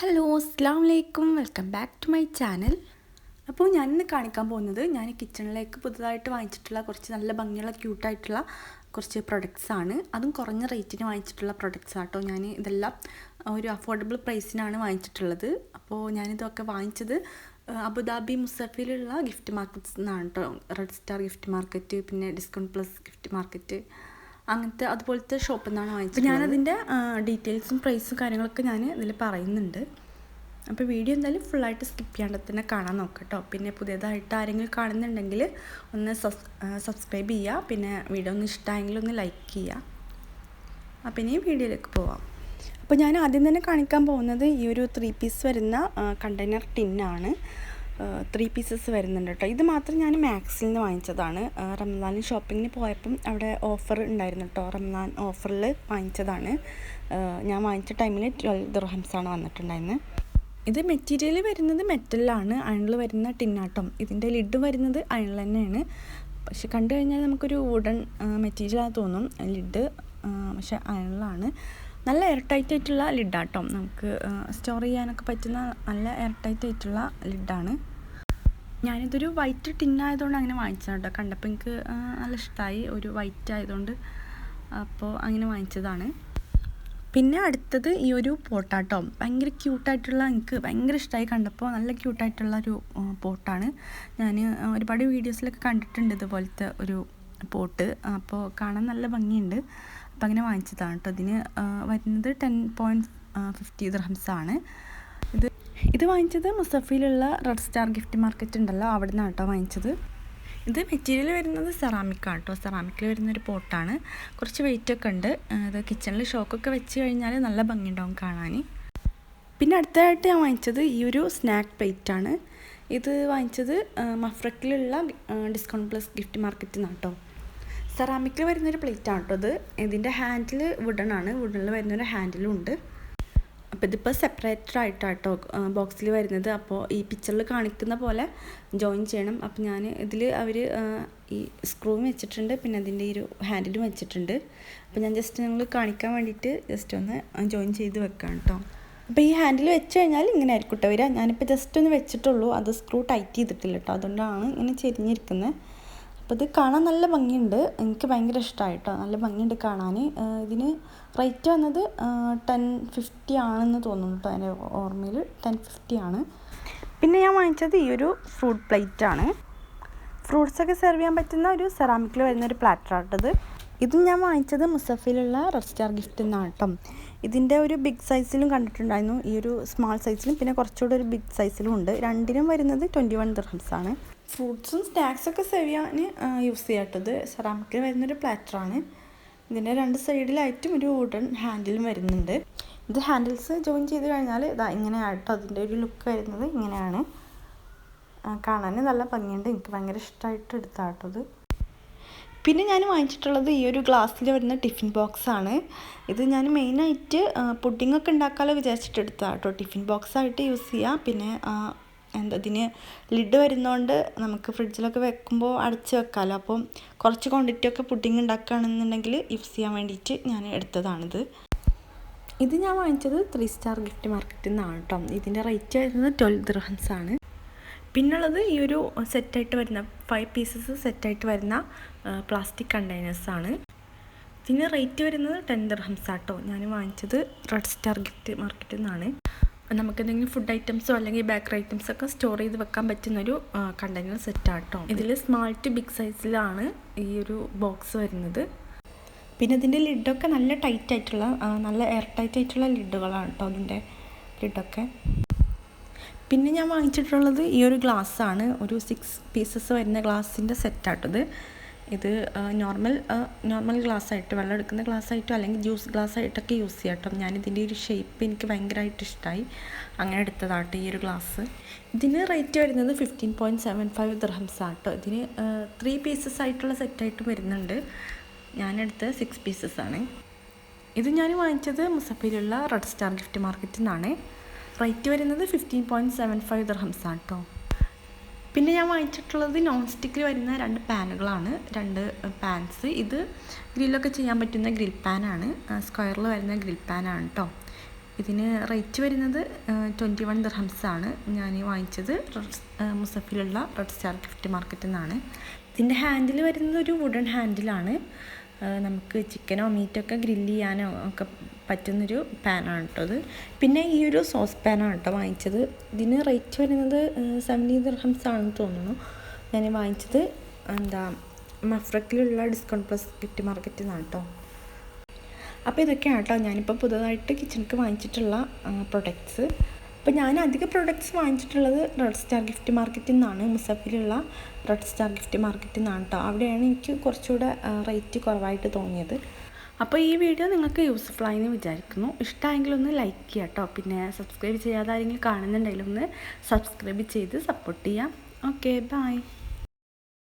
Hello അസ്സാം വലൈക്കും welcome back to my channel. അപ്പോൾ ഞാൻ ഇന്ന് കാണിക്കാൻ പോകുന്നത് ഞാൻ കിച്ചണിലേക്ക് പുതുതായിട്ട് വാങ്ങിച്ചിട്ടുള്ള കുറച്ച് നല്ല ഭംഗിയുള്ള ക്യൂട്ടായിട്ടുള്ള കുറച്ച് പ്രൊഡക്ട്സ് ആണ്. അതും കുറഞ്ഞ റേറ്റിന് വാങ്ങിച്ചിട്ടുള്ള പ്രൊഡക്ട്സ് ആട്ടോ. ഞാൻ ഇതെല്ലാം ഒരു അഫോർഡബിൾ പ്രൈസിനാണ് വാങ്ങിച്ചിട്ടുള്ളത്. അപ്പോൾ ഞാനിതൊക്കെ വാങ്ങിച്ചത് അബുദാബി മുസഫിലുള്ള ഗിഫ്റ്റ് മാർക്കറ്റ്സ് നിന്നാണ് കേട്ടോ റെഡ് സ്റ്റാർ ഗിഫ്റ്റ് മാർക്കറ്റ് പിന്നെ ഡിസ്കൗണ്ട് പ്ലസ് ഗിഫ്റ്റ് മാർക്കറ്റ് അങ്ങനത്തെ അതുപോലത്തെ ഷോപ്പിൽ നിന്നാണ് വാങ്ങിച്ചത് ഞാനതിന്റെ ഡീറ്റെയിൽസും പ്രൈസും കാര്യങ്ങളൊക്കെ ഞാൻ ഇതിൽ പറയുന്നുണ്ട്. അപ്പോൾ വീഡിയോ എന്തായാലും ഫുള്ളായിട്ട് സ്കിപ്പ് ചെയ്യാണ്ട് തന്നെ കാണാൻ നോക്കട്ടോ പിന്നെ പുതിയതായിട്ട് ആരെങ്കിലും കാണുന്നുണ്ടെങ്കിൽ ഒന്ന് സബ്സ്ക്രൈബ് ചെയ്യുക പിന്നെ വീഡിയോ ഒന്ന് ഇഷ്ടമായെങ്കിൽ ഒന്ന് ലൈക്ക് ചെയ്യുക അപ്പോൾ ഇനിയും വീഡിയോയിലേക്ക് പോവാം. അപ്പോൾ ഞാൻ ആദ്യം തന്നെ കാണിക്കാൻ പോകുന്നത് ഈ ഒരു ത്രീ പീസ് വരുന്ന കണ്ടെയ്നർ ടിന്നാണ്. ത്രീ പീസസ് വരുന്നുണ്ട് കേട്ടോ ഇത് മാത്രം ഞാൻ മാക്സിൽ നിന്ന് വാങ്ങിച്ചതാണ്. റംസാൻ ഷോപ്പിങ്ങിന് പോയപ്പം അവിടെ ഓഫർ ഉണ്ടായിരുന്നു കേട്ടോ റംസാൻ ഓഫറിൽ വാങ്ങിച്ചതാണ്. ഞാൻ വാങ്ങിച്ച ടൈമിൽ ട്വൽവ് ദുർഹംസാണ് വന്നിട്ടുണ്ടായിരുന്നത് ഇത് മെറ്റീരിയൽ വരുന്നത് മെറ്റലിലാണ് അയണിൽ വരുന്ന ടിന്നാട്ടം ഇതിന്റെ ലിഡ് വരുന്നത് അയണിൽ തന്നെയാണ് പക്ഷെ കണ്ടു കഴിഞ്ഞാൽ നമുക്കൊരു വുഡൻ മെറ്റീരിയലാണെന്ന് തോന്നും. ലിഡ് പക്ഷെ അയണിലാണ് നല്ല എയർ ടൈറ്റ് ആയിട്ടുള്ള ലിഡാട്ടോ നമുക്ക് സ്റ്റോർ ചെയ്യാനൊക്കെ പറ്റുന്ന നല്ല എയർ ടൈറ്റ് ആയിട്ടുള്ള ലിഡാണ് ഞാനിതൊരു വൈറ്റ് ടിന്നായതുകൊണ്ട് അങ്ങനെ വാങ്ങിച്ചതാണ് കേട്ടോ കണ്ടപ്പോൾ എനിക്ക് നല്ല ഇഷ്ടമായി ഒരു വൈറ്റ് ആയതുകൊണ്ട് അപ്പോൾ അങ്ങനെ വാങ്ങിച്ചതാണ്. പിന്നെ അടുത്തത് ഈ ഒരു പോട്ടാട്ടോ. ഭയങ്കര ക്യൂട്ടായിട്ടുള്ള എനിക്ക് ഭയങ്കര ഇഷ്ടമായി കണ്ടപ്പോൾ നല്ല ക്യൂട്ടായിട്ടുള്ള ഒരു പോട്ടാണ്. ഞാൻ ഒരുപാട് വീഡിയോസിലൊക്കെ കണ്ടിട്ടുണ്ട് ഇതുപോലത്തെ ഒരു പോട്ട്. അപ്പോൾ കാണാൻ നല്ല ഭംഗിയുണ്ട്. അപ്പോൾ അങ്ങനെ വാങ്ങിച്ചതാണ് കേട്ടോ ഇതിന് വരുന്നത് ടെൻ പോയിന്റ് ഫിഫ്റ്റി ദ്രഹംസാണ് ഇത് ഇത് വാങ്ങിച്ചത് മുസഫിലുള്ള റെഡ് സ്റ്റാർ ഗിഫ്റ്റ് മാർക്കറ്റ് ഉണ്ടല്ലോ അവിടെ നിന്നാണ് കേട്ടോ വാങ്ങിച്ചത്. ഇത് മെറ്റീരിയൽ വരുന്നത് സെറാമിക്കാണ് കേട്ടോ സെറാമിക്കിൽ വരുന്നൊരു പോട്ടാണ് കുറച്ച് വെയിറ്റ് ഒക്കെ ഉണ്ട്. ഇത് കിച്ചണിൽ ഷോക്കൊക്കെ വെച്ച് കഴിഞ്ഞാൽ നല്ല ഭംഗിയുണ്ടാവും കാണാൻ പിന്നെ അടുത്തതായിട്ട് ഞാൻ വാങ്ങിച്ചത് ഈ ഒരു സ്നാക്ക് പ്ലേറ്റാണ് ഇത് വാങ്ങിച്ചത് മഫ്രക്കിലുള്ള ഡിസ്കൗണ്ട് പ്ലസ് ഗിഫ്റ്റ് മാർക്കറ്റ് നിന്നാണ് കേട്ടോ സെറാമിക്കിൽ വരുന്നൊരു പ്ലേറ്റാണ് കേട്ടോ ഇത്. ഇതിന്റെ ഹാൻഡിൽ വുഡൺ ആണ്. വുഡണിൽ വരുന്നൊരു ഹാൻഡിലും ഉണ്ട്. അപ്പോൾ ഇതിപ്പോൾ സെപ്പറേറ്റഡ് കേട്ടോ ബോക്സിൽ വരുന്നത്. അപ്പോൾ ഈ പിക്ചറിൽ കാണിക്കുന്ന പോലെ ജോയിൻ ചെയ്യണം. അപ്പോൾ ഞാൻ ഇതിൽ അവർ ഈ സ്ക്രൂവും വെച്ചിട്ടുണ്ട്. പിന്നെ അതിന്റെ ഈ ഒരു ഹാൻഡിലും വെച്ചിട്ടുണ്ട്. അപ്പോൾ ഞാൻ ജസ്റ്റ് നിങ്ങൾ കാണിക്കാൻ വേണ്ടിയിട്ട് ജസ്റ്റ് ഒന്ന് ജോയിൻ ചെയ്ത് വെക്കാം കേട്ടോ അപ്പോൾ ഈ ഹാൻഡിൽ വെച്ച് കഴിഞ്ഞാൽ ഇങ്ങനെ ആയിരിക്കും കേട്ടോ വരിക. ഞാനിപ്പോൾ ജസ്റ്റ് ഒന്ന് വെച്ചിട്ടുള്ളൂ. അത് സ്ക്രൂ ടൈറ്റ് ചെയ്തിട്ടില്ല കേട്ടോ അതുകൊണ്ടാണ് ഇങ്ങനെ ചെരിഞ്ഞിരിക്കുന്നത് അപ്പോൾ ഇത് കാണാൻ നല്ല ഭംഗിയുണ്ട്. എനിക്ക് ഭയങ്കര ഇഷ്ടമായി കേട്ടോ നല്ല ഭംഗിയുണ്ട് കാണാൻ ഇതിന് റേറ്റ് വന്നത് ടെൻ ഫിഫ്റ്റി ആണെന്ന് തോന്നുന്നു കേട്ടോ എന്റെ ഓർമ്മയിൽ ടെൻ ഫിഫ്റ്റി ആണ്. പിന്നെ ഞാൻ വാങ്ങിച്ചത് ഈ ഒരു ഫ്രൂട്ട് പ്ലേറ്റ് ആണ്. ഫ്രൂട്ട്സൊക്കെ സെർവ് ചെയ്യാൻ പറ്റുന്ന ഒരു സെറാമിക്കിൽ വരുന്ന ഒരു പ്ലാറ്ററാട്ടത് ഇത്. ഞാൻ വാങ്ങിച്ചത് മുസഫിലുള്ള റെഡ് സ്റ്റാർ ഗിഫ്റ്റ് എന്നാണ് കേട്ടോ ഇതിന്റെ ഒരു ബിഗ് സൈസിലും കണ്ടിട്ടുണ്ടായിരുന്നു. ഈ ഒരു സ്മാൾ സൈസിലും പിന്നെ കുറച്ചുകൂടെ ഒരു ബിഗ് സൈസിലും ഉണ്ട്. രണ്ടിനും വരുന്നത് ട്വന്റി വൺ ആണ് ഫ്രൂട്ട്സും സ്നാക്സൊക്കെ സെർവ് ചെയ്യാൻ യൂസ് ചെയ്യാട്ടത് സെറാമിക്കിൽ വരുന്നൊരു പ്ലാറ്ററാണ്. ഇതിന്റെ രണ്ട് സൈഡിലായിട്ടും ഒരു വുഡൻ ഹാൻഡിലും വരുന്നുണ്ട്. ഇത് ഹാൻഡിൽസ് ജോയിൻ ചെയ്ത് കഴിഞ്ഞാൽ ഇതാ ഇങ്ങനെയായിട്ട് അതിന്റെ ഒരു ലുക്ക് വരുന്നത്. ഇങ്ങനെയാണ്. കാണാൻ നല്ല ഭംഗിയുണ്ട്. എനിക്ക് ഭയങ്കര ഇഷ്ടമായിട്ട് എടുത്താട്ടത് പിന്നെ ഞാൻ വാങ്ങിച്ചിട്ടുള്ളത് ഈ ഒരു ഗ്ലാസ്സിൽ വരുന്ന ടിഫിൻ ബോക്സ് ആണ്. ഇത് ഞാൻ മെയിനായിട്ട് പുഡിംഗ് ഒക്കെ ഉണ്ടാക്കാമല്ലോ വിചാരിച്ചിട്ട് എടുത്താട്ടോ ടിഫിൻ ബോക്സ് ആയിട്ട് യൂസ് ചെയ്യാം. പിന്നെ എന്താ ഇതിന് ലിഡ് വരുന്നതുകൊണ്ട് നമുക്ക് ഫ്രിഡ്ജിലൊക്കെ വെക്കുമ്പോൾ അടച്ച് വെക്കാമല്ലോ അപ്പം കുറച്ച് ക്വാണ്ടിറ്റി ഒക്കെ പുഡിംഗ് ഉണ്ടാക്കുകയാണെന്നുണ്ടെങ്കിൽ യൂസ് ചെയ്യാൻ വേണ്ടിയിട്ട് ഞാൻ എടുത്തതാണിത്. ഇത് ഞാൻ വാങ്ങിച്ചത് ത്രീ സ്റ്റാർ ഗിഫ്റ്റ് മാർക്കറ്റിൽ നിന്നാണ് കേട്ടോ ഇതിന്റെ റേറ്റ് വരുന്നത് ട്വൽവ് ദ്രഹൻസ് ആണ്. പിന്നുള്ളത് ഈ ഒരു സെറ്റായിട്ട് വരുന്ന ഫൈവ് പീസസ് സെറ്റായിട്ട് വരുന്ന പ്ലാസ്റ്റിക് കണ്ടെയ്നേഴ്സാണ് ഇതിന് റേറ്റ് വരുന്നത് ടെൻ ദ്രഹംസ് ആട്ടോ. ഞാൻ വാങ്ങിച്ചത് റെഡ് സ്റ്റാർ ഗിഫ്റ്റ് മാർക്കറ്റിൽ നിന്നാണ്. നമുക്ക് എന്തെങ്കിലും ഫുഡ് ഐറ്റംസോ അല്ലെങ്കിൽ ബേക്കറി ഐറ്റംസോ ഒക്കെ സ്റ്റോർ ചെയ്ത് വെക്കാൻ പറ്റുന്നൊരു കണ്ടെയ്നർ സെറ്റാട്ടോ ഇതിൽ സ്മാൾ ടു ബിഗ് സൈസിലാണ് ഈ ഒരു ബോക്സ് വരുന്നത്. പിന്നെ ഇതിന്റെ ലിഡൊക്കെ നല്ല ടൈറ്റ് ആയിട്ടുള്ള നല്ല എയർ ടൈറ്റ് ആയിട്ടുള്ള ലിഡുകളാണ് കേട്ടോ അതിന്റെ ലിഡൊക്കെ പിന്നെ ഞാൻ വാങ്ങിച്ചിട്ടുള്ളത് ഈ ഒരു ഗ്ലാസ്സാണ് ഒരു സിക്സ് പീസസ് വരുന്ന ഗ്ലാസിന്റെ സെറ്റാട്ടത് ഇത് നോർമൽ നോർമൽ ഗ്ലാസ് ആയിട്ട് വെള്ളം എടുക്കുന്ന ഗ്ലാസ് ആയിട്ടോ അല്ലെങ്കിൽ ജ്യൂസ് ഗ്ലാസ് ആയിട്ടൊക്കെ യൂസ് ചെയ്യാം കേട്ടോ. ഞാനിതിന്റെ ഒരു ഷേപ്പ് എനിക്ക് ഭയങ്കരമായിട്ട് ഇഷ്ടമായി അങ്ങനെ എടുത്തതാട്ടോ ഈ ഒരു ഗ്ലാസ് ഇതിന് റേറ്റ് വരുന്നത് fifteen point seven five dirhams ആട്ടോ. ഇതിന് ത്രീ പീസസ് ആയിട്ടുള്ള സെറ്റായിട്ട് വരുന്നുണ്ട്. ഞാനെടുത്ത് സിക്സ് പീസസ് ആണ്. ഇത് ഞാൻ വാങ്ങിച്ചത് മുസഫിലുള്ള റെഡ് സ്റ്റാർ ഗിഫ്റ്റ് മാർക്കറ്റിൽ നിന്നാണ്. റേറ്റ് വരുന്നത് fifteen point seven five dirhams ആണ് കേട്ടോ പിന്നെ ഞാൻ വാങ്ങിച്ചിട്ടുള്ളത് നോൺ സ്റ്റിക്കിൽ വരുന്ന രണ്ട് പാനുകളാണ്. രണ്ട് പാൻസ് ഇത് ഗ്രില്ലൊക്കെ ചെയ്യാൻ പറ്റുന്ന ഗ്രിൽ പാനാണ് സ്ക്വയറിൽ വരുന്ന ഗ്രിൽ പാനാണ് കേട്ടോ ഇതിന് റേറ്റ് വരുന്നത് ട്വന്റി വൺ ആണ്. ഞാൻ വാങ്ങിച്ചത് മുസഫിലുള്ള റെഡ് സ്റ്റാർ ഗിഫ്റ്റ് മാർക്കറ്റിൽ നിന്നാണ്. ഇതിന്റെ ഹാൻഡിൽ വരുന്നത് ഒരു വുഡൻ ഹാൻഡിലാണ് നമുക്ക് ചിക്കനോ മീറ്റൊക്കെ ഗ്രില്ല് ചെയ്യാനോ ഒക്കെ പറ്റുന്നൊരു പാനാണ് കേട്ടോ അത്. പിന്നെ ഈ ഒരു സോസ് പാനാണ് കേട്ടോ വാങ്ങിച്ചത്. ഇതിന് റേറ്റ് വരുന്നത് സെവന്റി ദർഹംസ് ആണെന്ന് തോന്നുന്നു. ഞാൻ വാങ്ങിച്ചത് എന്താ മഫ്രക്കിലുള്ള ഡിസ്കൗണ്ട് പ്ലസ് ഗിഫ്റ്റ് മാർക്കറ്റിൽ നിന്നാണ് കേട്ടോ അപ്പോൾ ഇതൊക്കെയാണ് കേട്ടോ ഞാനിപ്പോൾ പുതുതായിട്ട് കിച്ചണിക്ക് വാങ്ങിച്ചിട്ടുള്ള പ്രൊഡക്ട്സ് അപ്പോൾ ഞാൻ അധിക പ്രൊഡക്ട്സ് വാങ്ങിച്ചിട്ടുള്ളത് റെഡ് സ്റ്റാർ ഗിഫ്റ്റ് മാർക്കറ്റിൽ നിന്നാണ് മുസഫിലുള്ള റെഡ് സ്റ്റാർ ഗിഫ്റ്റ് മാർക്കറ്റിൽ നിന്നാണ് കേട്ടോ അവിടെയാണ് എനിക്ക് കുറച്ചുകൂടെ റേറ്റ് കുറവായിട്ട് തോന്നിയത്. അപ്പോൾ ഈ വീഡിയോ നിങ്ങൾക്ക് യൂസ്ഫുൾ ആയെന്ന് വിചാരിക്കുന്നു. ഇഷ്ടമായെങ്കിൽ ഒന്ന് ലൈക്ക് ചെയ്യുക കേട്ടോ പിന്നെ സബ്സ്ക്രൈബ് ചെയ്യാതെ ആരെങ്കിലും ഒന്ന് സബ്സ്ക്രൈബ് ചെയ്ത് സപ്പോർട്ട് ചെയ്യാം. Okay bye